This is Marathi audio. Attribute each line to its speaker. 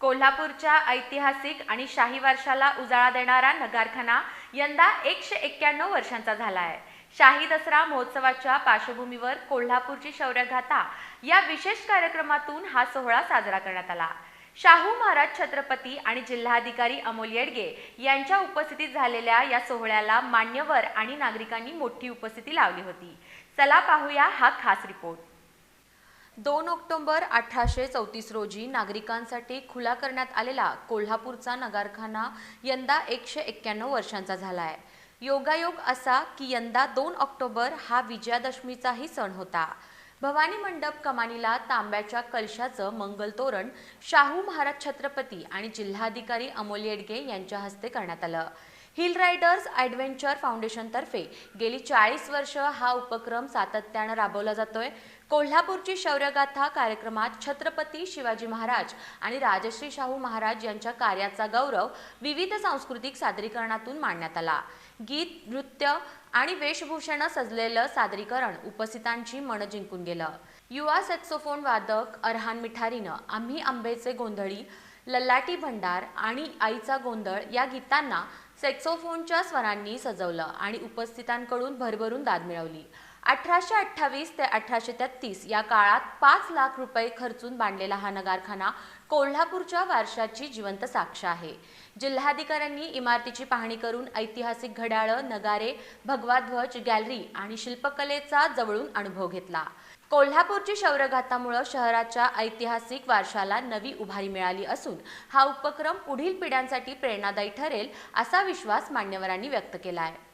Speaker 1: कोल्हापूरच्या ऐतिहासिक आणि शाही वारशाला उजाळा देणारा नगारखाना यंदा एकशे एक्क्याण्णव वर्षांचा झाला आहे. शाही दसरा महोत्सवाच्या पार्श्वभूमीवर कोल्हापूरची शौर्यगाथा या विशेष कार्यक्रमातून हा सोहळा साजरा करण्यात आला. शाहू महाराज छत्रपती आणि जिल्हाधिकारी अमोल येडगे यांच्या उपस्थितीत झालेल्या या सोहळ्याला मान्यवर आणि नागरिकांनी मोठी उपस्थिती लावली होती. चला पाहूया हा खास रिपोर्ट. दोन ऑक्टोबर अठराशे चौतीस रोजी नागरिकांसाठी खुला करण्यात आलेला कोल्हापूरचा नगारखाना यंदा एकशे एक्क्याण्णव वर्षांचा झाला आहे योगायोग असा की यंदा दोन ऑक्टोबर हा विजयादशमीचाही सण होता. भवानी मंडप कमानीला तांब्याच्या कलशाचं मंगल तोरण शाहू महाराज छत्रपती आणि जिल्हाधिकारी अमोल येडगे यांच्या हस्ते करण्यात आलं. हिल रायडर्स ॲडव्हेंचर फाउंडेशनतर्फे गेली चाळीस वर्ष हा उपक्रम सातत्यानं राबवला जातोय. कोल्हापूरची शौर्यगाथा कार्यक्रमात छत्रपती शिवाजी महाराज आणि राजश्री शाहू महाराज यांच्या कार्याचा गौरव विविध सांस्कृतिक सादरीकरणातून मांडण्यात आला. गीत नृत्य आणि वेशभूषेनं सजलेलं सादरीकरण उपस्थितांची मन जिंकून गेलं. युवा सॅक्सोफोन वादक अरहान मिठारीनं आम्ही आंबेचे गोंधळी लल्लाटी भंडार आणि आईचा गोंधळ या गीतांना सेक्सोफोनच्या स्वरांनी सजवलं आणि उपस्थितांकडून भरभरून दाद मिळवली. अठराशे अठ्ठावीस ते अठराशे तेहतीस या काळात पाच लाख रुपये खर्चून बांधलेला हा नगारखाना कोल्हापूरच्या वारशाची जिवंत साक्ष आहे. जिल्हाधिकाऱ्यांनी इमारतीची पाहणी करून ऐतिहासिक घड्याळं नगारे भगवा ध्वज गॅलरी आणि शिल्पकलेचा जवळून अनुभव घेतला. कोल्हापूरची शौर्यघातामुळं शहराच्या ऐतिहासिक वारशाला नवी उभारी मिळाली असून हा उपक्रम पुढील पिढ्यांसाठी प्रेरणादायी ठरेल असा विश्वास मान्यवरांनी व्यक्त केला आहे